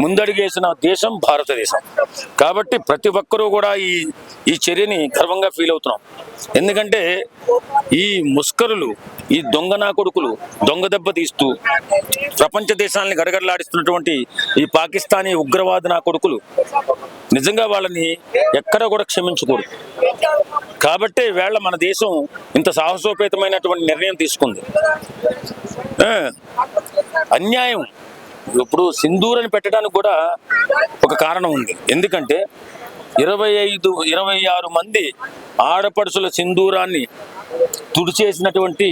ముందడుగేసిన దేశం భారతదేశం. కాబట్టి ప్రతి ఒక్కరూ కూడా ఈ ఈ చర్యని గర్వంగా ఫీల్ అవుతున్నాం. ఎందుకంటే ఈ ముస్కరులు ఈ దొంగ నా కొడుకులు దొంగ దెబ్బ తీస్తూ ప్రపంచ దేశాలని గడగడలాడిస్తున్నటువంటి ఈ పాకిస్తానీ ఉగ్రవాద నా కొడుకులు నిజంగా వాళ్ళని ఎక్కడ కూడా క్షమించకూడదు. కాబట్టే వేళ మన దేశం ఇంత సాహసోపేతమైనటువంటి నిర్ణయం తీసుకుంది. ఆ, అన్యాయం. ఇప్పుడు సింధూరని పెట్టడానికి కూడా ఒక కారణం ఉంది. ఎందుకంటే ఇరవై ఐదు ఇరవై ఆరు మంది ఆడపడుచుల సింధూరాన్ని తుడిచేసినటువంటి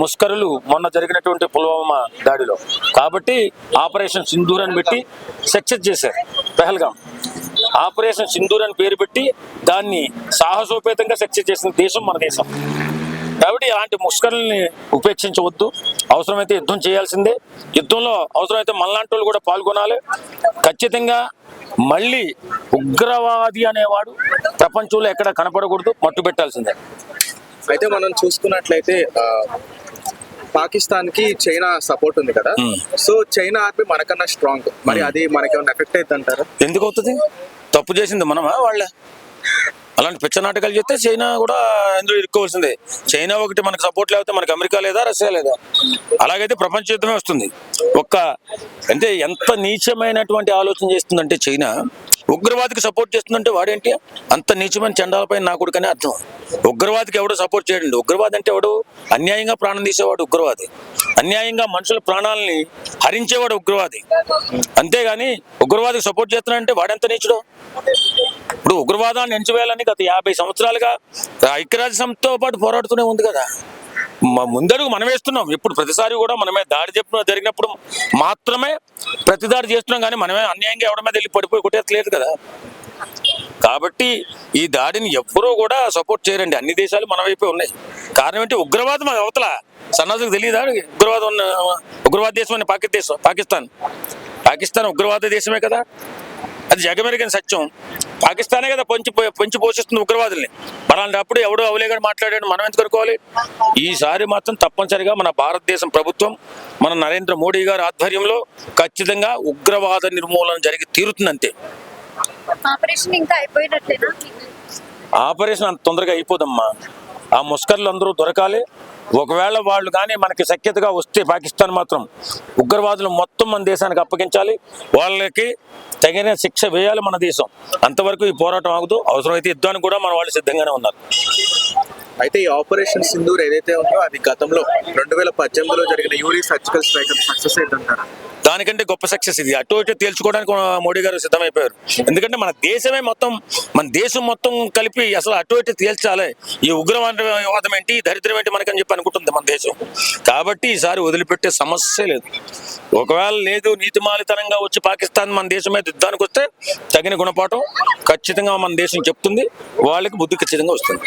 ముస్కరులు మొన్న జరిగినటువంటి పుల్వామా దాడిలో. కాబట్టి ఆపరేషన్ సింధూర్ అని పెట్టి సక్సెస్ చేశారు పెహల్గాం. ఆపరేషన్ సింధూర్ అని పేరు పెట్టి దాన్ని సాహసోపేతంగా సక్సెస్ చేసిన దేశం మన దేశం. కాబట్టి ఇలాంటి ముష్కరుల్ని ఉపేక్షించవద్దు. అవసరమైతే యుద్ధం చేయాల్సిందే. యుద్ధంలో అవసరమైతే వాళ్ళు కూడా పాల్గొనాలి. ఖచ్చితంగా మళ్ళీ ఉగ్రవాది అనేవాడు ప్రపంచంలో ఎక్కడ కనపడకూడదు మట్టు పెట్టాల్సిందే. అయితే మనం చూసుకున్నట్లయితే పాకిస్తాన్కి చైనా సపోర్ట్ ఉంది కదా. సో చైనా ఆర్మీ మనకన్నా స్ట్రాంగ్. మరి అది మనకేమైనా ఎఫెక్ట్ అవుతుంది అంటారా ఎందుకు అవుతుంది? తప్పు చేసింది మనమా వాళ్ళే? అలాంటి పిచ్చ నాటకాలు చేస్తే చైనా కూడా ఎందుకు ఇరుక్కోవాల్సిందే. చైనా ఒకటి మనకు సపోర్ట్ లేకపోతే మనకి అమెరికా లేదా రష్యా లేదా? అలాగైతే ప్రపంచ యుద్ధమే వస్తుంది. ఒక్క అంటే ఎంత నీచమైనటువంటి ఆలోచన చేస్తుందంటే చైనా ఉగ్రవాదికి సపోర్ట్ చేస్తుందంటే వాడేంటి? అంత నీచమైన చండాలపై నా కొడుకనే అర్థం. ఉగ్రవాదికి ఎవడు సపోర్ట్ చేయండి ఉగ్రవాది అంటే ఎవడు? అన్యాయంగా ప్రాణం తీసేవాడు ఉగ్రవాది. అన్యాయంగా మనుషుల ప్రాణాలని హరించేవాడు ఉగ్రవాది. అంతేగాని ఉగ్రవాదికి సపోర్ట్ చేస్తున్నాడంటే వాడెంత నీచుడు? ఇప్పుడు ఉగ్రవాదాన్ని ఎంచివేయాలని గత యాభై సంవత్సరాలుగా ఐక్యరాజ్య సమితితో పాటు పోరాడుతూనే ఉంది కదా. ముందడుగు మనం వేస్తున్నాం. ఇప్పుడు ప్రతిసారి కూడా మనమే దాడి చెప్పిన జరిగినప్పుడు మాత్రమే ప్రతిదారి చేస్తున్నాం కానీ మనమే అన్యాయంగా ఎవడ మీద వెళ్ళి పడిపోయి కొట్టేట్లేదు కదా. కాబట్టి ఈ దాడిని ఎవ్వరూ కూడా సపోర్ట్ చేయరండి. అన్ని దేశాలు మన వైపే ఉన్నాయి. కారణం ఏంటి? ఉగ్రవాదం అవతల. సన్నాసులకు తెలియదా? ఉగ్రవాదం ఉన్న ఉగ్రవాద దేశం అని పాకిస్తాన్ పాకిస్తాన్. పాకిస్తాన్ ఉగ్రవాద దేశమే కదా. అది జగమెరిగిన సత్యం. పాకిస్తానే కదా పంచి పంచి పోషిస్తుంది ఉగ్రవాదుల్ని. మరి అలాంటప్పుడు ఎవడో అవలేగాడు మాట్లాడాడు. మనం ఎందుకు అనుకోవాలి? ఈసారి మాత్రం తప్పనిసరిగా మన భారతదేశం ప్రభుత్వం మన నరేంద్ర మోడీ గారి ఆధ్వర్యంలో ఖచ్చితంగా ఉగ్రవాద నిర్మూలన జరిగి తీరుతుందంతే. ఆపరేషన్ ఇంకా అయిపోయినట్లేనా ఆపరేషన్ అంత తొందరగా అయిపోదమ్మా. ఆ ముస్కర్లు అందరూ దొరకాలి. ఒకవేళ వాళ్ళు కానీ మనకి సఖ్యతగా వస్తే పాకిస్తాన్ మాత్రం ఉగ్రవాదులు మొత్తం మన దేశానికి అప్పగించాలి. వాళ్ళకి తగిన శిక్ష వేయాలి మన దేశం. అంతవరకు ఈ పోరాటం ఆగదు. అవసరమైతే యుద్ధానికి కూడా మన వాళ్ళు సిద్ధంగానే ఉన్నారు. అయితే ఈ ఆపరేషన్ సింధూర్ ఏదైతే ఉందో అది గతంలో రెండు వేల పద్దెనిమిదిలో జరిగిన యూరి సర్జికల్ స్ట్రైక్ సక్సెస్ అయిందంటారా? దానికంటే గొప్ప సక్సెస్ ఇది. అటు ఇటు తేల్చుకోవడానికి మోడీ గారు సిద్ధమైపోయారు. ఎందుకంటే మన దేశమే మొత్తం మన దేశం మొత్తం కలిపి అసలు అటు ఇటు తేల్చాలి. ఈ ఉగ్రవాదం ఏంటి దరిద్రం ఏంటి మనకని చెప్పి అనుకుంటుంది మన దేశం. కాబట్టి ఈసారి వదిలిపెట్టే సమస్య లేదు. ఒకవేళ లేదు నీతిమాలితనంగా వచ్చి పాకిస్తాన్ మన దేశం మీద యుద్ధానికి వస్తే తగిన గుణపాఠం ఖచ్చితంగా మన దేశం చెప్తుంది. వాళ్ళకి బుద్ధి ఖచ్చితంగా వస్తుంది.